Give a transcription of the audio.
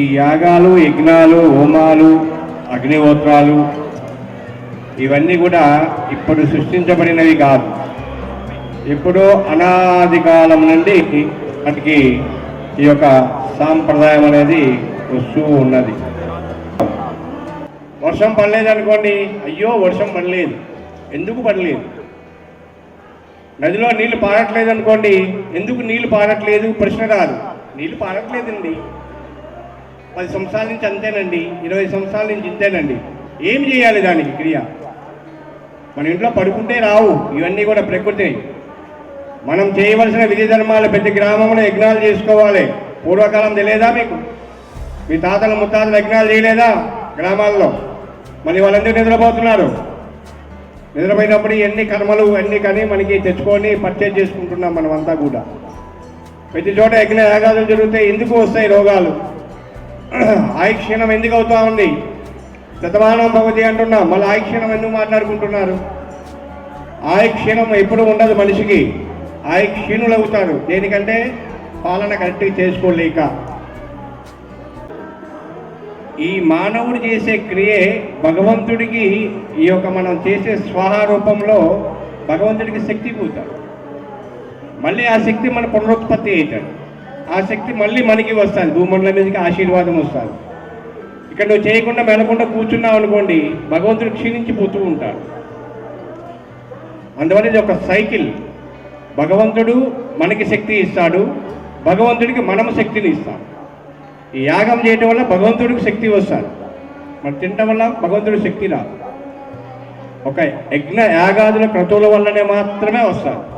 ఈ యాగాలు యజ్ఞాలు హోమాలు అగ్నిహోత్రాలు ఇవన్నీ కూడా ఇప్పుడు సృష్టించబడినవి కాదు. ఎప్పుడో అనాది కాలం నుండి మనకి ఈ యొక్క సాంప్రదాయం అనేది వస్తూ ఉన్నది. వర్షం పడలేదు అనుకోండి అయ్యో వర్షం పడలేదు. ఎందుకు పడలేదు? నదిలో నీళ్ళు పారట్లేదు అనుకోండి ఎందుకు నీళ్ళు పారట్లేదు? ప్రశ్న రాదు నీళ్ళు పారట్లేదండి. పది సంవత్సరాల నుంచి అంతేనండి ఇరవై సంవత్సరాల నుంచి ఇంతేనండి. ఏం చేయాలి దానికి క్రియ? మన ఇంట్లో పడుకుంటే రావు ఇవన్నీ కూడా ప్రకృతి. మనం చేయవలసిన విధి ధర్మాలు ప్రతి గ్రామంలో యజ్ఞాలు చేసుకోవాలి. పూర్వకాలం తెలియదా మీకు? మీ తాతల ముత్తాతలు యజ్ఞాలు చేయలేదా గ్రామాల్లో? మరి వాళ్ళందరూ నిద్రపోతున్నారు. నిద్రపోయినప్పుడు ఎన్ని కర్మలు అన్ని కానీ మనకి తెచ్చుకొని పర్చేజ్ చేసుకుంటున్నాం మనమంతా కూడా. ప్రతి చోట యజ్ఞ యాగాదులు జరిగితే ఎందుకు వస్తాయి రోగాలు? ఆయుక్షీణం ఎందుకు అవుతా ఉంది? శతమానం భవతి అంటున్నాం. మళ్ళీ ఆయుక్షీణం ఎందుకు మాట్లాడుకుంటున్నారు? ఆయుక్షీణం ఎప్పుడు ఉండదు మనిషికి. ఆయుక్షీణులు అవుతారు దేనికంటే పాలన కరెక్ట్గా చేసుకోలేక. ఈ మానవుడు చేసే క్రియే భగవంతుడికి ఈ యొక్క మనం చేసే స్వాహ రూపంలో భగవంతుడికి శక్తి పూతాడు. మళ్ళీ ఆ శక్తి మన పునరుత్పత్తి అవుతాడు. ఆ శక్తి మళ్ళీ మనకి వస్తుంది. భూమండలం మీదకి ఆశీర్వాదం వస్తుంది. ఇక్కడ నువ్వు చేయకుండా మెనకుండా కూర్చున్నావు అనుకోండి భగవంతుడు క్షీణించిపోతూ ఉంటాడు. అందువల్ల ఇది ఒక సైకిల్. భగవంతుడు మనకి శక్తి ఇస్తాడు భగవంతుడికి మనము శక్తిని ఇస్తాం. ఈ యాగం చేయటం వల్ల భగవంతుడికి శక్తి వస్తాడు మనం తినటం వల్ల భగవంతుడి శక్తి రాదు. ఒక యజ్ఞ యాగాదుల క్రతువుల వల్లనే మాత్రమే వస్తారు